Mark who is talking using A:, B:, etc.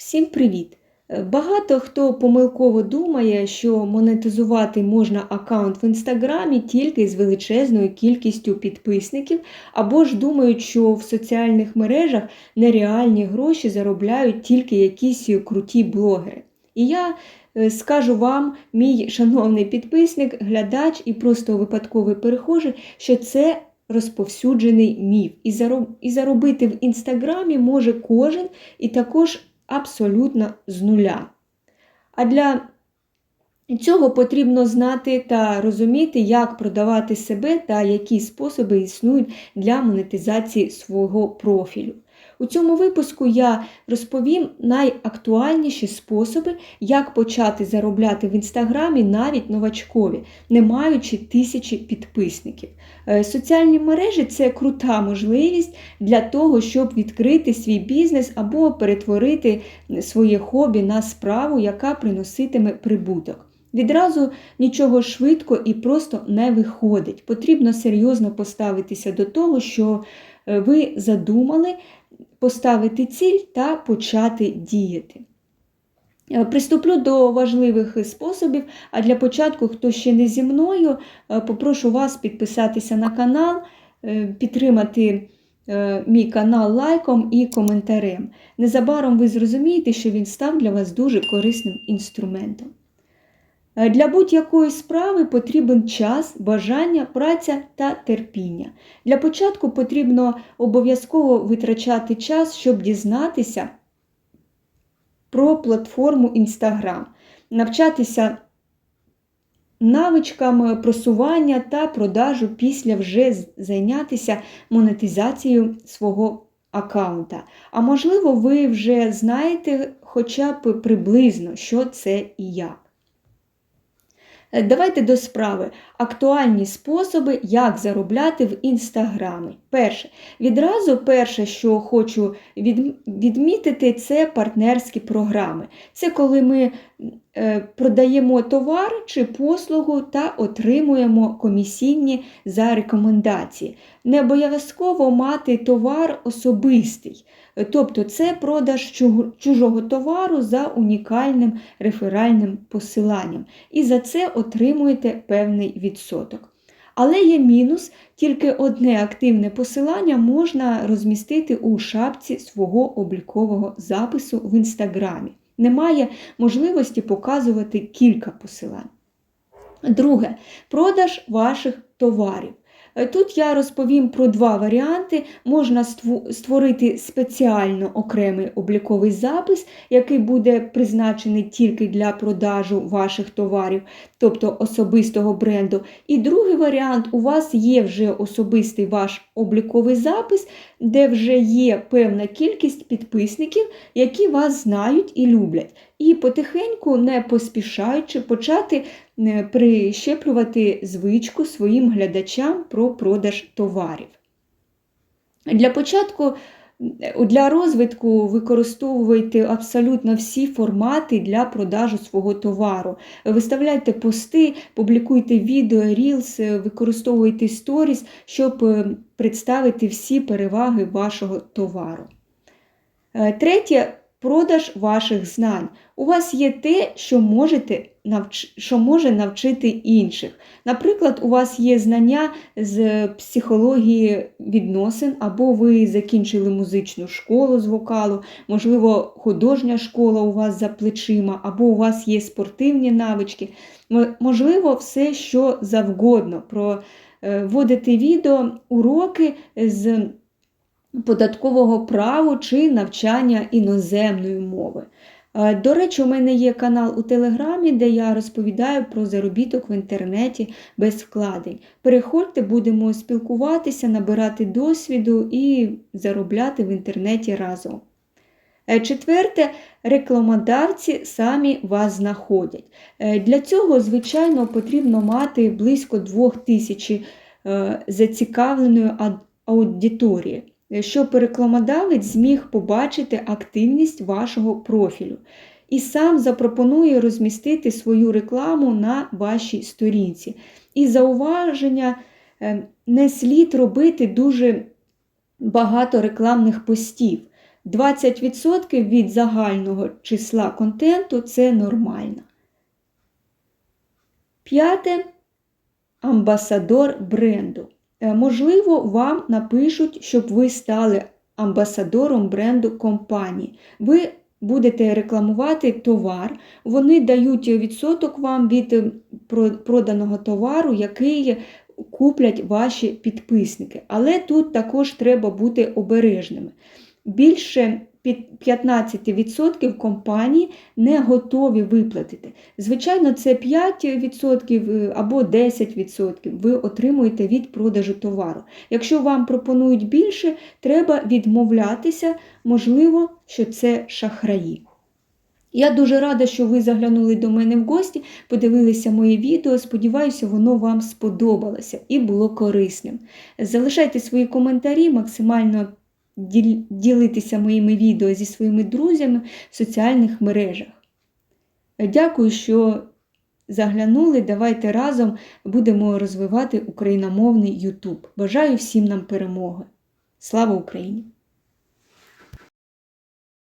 A: Всім привіт! Е, Багато хто помилково думає, що монетизувати можна аккаунт в інстаграмі тільки з величезною кількістю підписників, або ж думають, що в соціальних мережах нереальні гроші заробляють тільки якісь круті блогери. І я е, скажу вам, мій шановний підписник, глядач і просто випадковий перехожий, що це розповсюджений міф. І заробити в інстаграмі може кожен, і також абсолютно з нуля. А для цього потрібно знати та розуміти, як продавати себе та які способи існують для монетизації свого профілю. У цьому випуску я розповім найактуальніші способи, як почати заробляти в інстаграмі навіть новачкові, не маючи тисячі підписників. Е, Соціальні мережі це крута можливість для того, щоб відкрити свій бізнес або перетворити своє хобі на справу, яка приноситиме прибуток. Відразу нічого швидко і просто не виходить. Потрібно серйозно поставитися до того, що е, ви задумали, поставити ціль та почати діяти. Е, Приступлю до важливих способів, а для початку, хто ще не зі мною, е, попрошу вас підписатися на канал, е, підтримати мій канал лайком і коментарем. Незабаром ви зрозумієте, що він став для вас дуже корисним інструментом. Е, Для будь-якої справи потрібен час, бажання, праця та терпіння. Для початку потрібно обов'язково витрачати час, щоб дізнатися про платформу Instagram, навчатися навичкам просування та продажу після вже зайнятися монетизацією свого аккаунта. А можливо, ви вже знаєте хоча б приблизно, що це і як. Е, Давайте до справи. Актуальні способи, як заробляти в інстаграмі. Перше. Відразу перше, що хочу відмітити, це партнерські програми. Це коли ми е, продаємо товар чи послугу та отримуємо комісійні за рекомендації. Не обов'язково мати товар особистий. Тобто це продаж чужого товару за унікальним реферальним посиланням. І за це отримуєте певний відсоток. Але є мінус, тільки одне активне посилання можна розмістити у шапці свого облікового запису в інстаграмі. Немає можливості показувати кілька посилань. Друге продаж ваших товарів. Е, Тут я розповім про два варіанти. Можна створити спеціально окремий обліковий запис, який буде призначений тільки для продажу ваших товарів, тобто особистого бренду. І другий варіант у вас є вже особистий ваш обліковий запис, де вже є певна кількість підписників, які вас знають і люблять. І потихеньку, не поспішаючи, почати е, прищеплювати звичку своїм глядачам про продаж товарів. Для початку, для розвитку використовуйте абсолютно всі формати для продажу свого товару. Виставляйте пости, публікуйте відео, рілс, використовуйте сторіс, щоб е, представити всі переваги вашого товару. Е, Третє продаж ваших знань. У вас є те, що, можете навч... що може навчити інших. Наприклад, у вас є знання з психології відносин, або ви закінчили музичну школу з вокалу, можливо, художня школа у вас за плечима, або у вас є спортивні навички. Можливо, все, що завгодно. Проводити відео, уроки з податкового праву чи навчання іноземної мови. Е, До речі, у мене є канал у Телеграмі, де я розповідаю про заробіток в інтернеті без вкладень. Переходьте, будемо спілкуватися, набирати досвіду і заробляти в інтернеті разом. Е, Четверте, рекламодавці самі вас знаходять. Е, Для цього, звичайно, потрібно мати близько 2000 е, зацікавленої аудиторії, щоб рекламодавець зміг побачити активність вашого профілю і сам запропонує розмістити свою рекламу на вашій сторінці. І зауваження е, не слід робити дуже багато рекламних постів. 20% від загального числа контенту це нормально. П'яте амбасадор бренду. Е, Можливо, вам напишуть, щоб ви стали амбасадором бренду компанії. Ви будете рекламувати товар, вони дають відсоток вам від е, проданого товару, який куплять ваші підписники. Але тут також треба бути обережними. Більше 15% компанії не готові виплатити. Звичайно, це 5% або 10% ви отримуєте від продажу товару. Якщо вам пропонують більше, треба відмовлятися, можливо, що це шахраї. Я дуже рада, що ви заглянули до мене в гості, подивилися моє відео. Сподіваюся, воно вам сподобалося і було корисним. Залишайте свої коментарі, максимально ділитися моїми відео зі своїми друзями в соціальних мережах. Дякую, що заглянули. Давайте разом будемо розвивати україномовний YouTube. Бажаю всім нам перемоги. Слава Україні!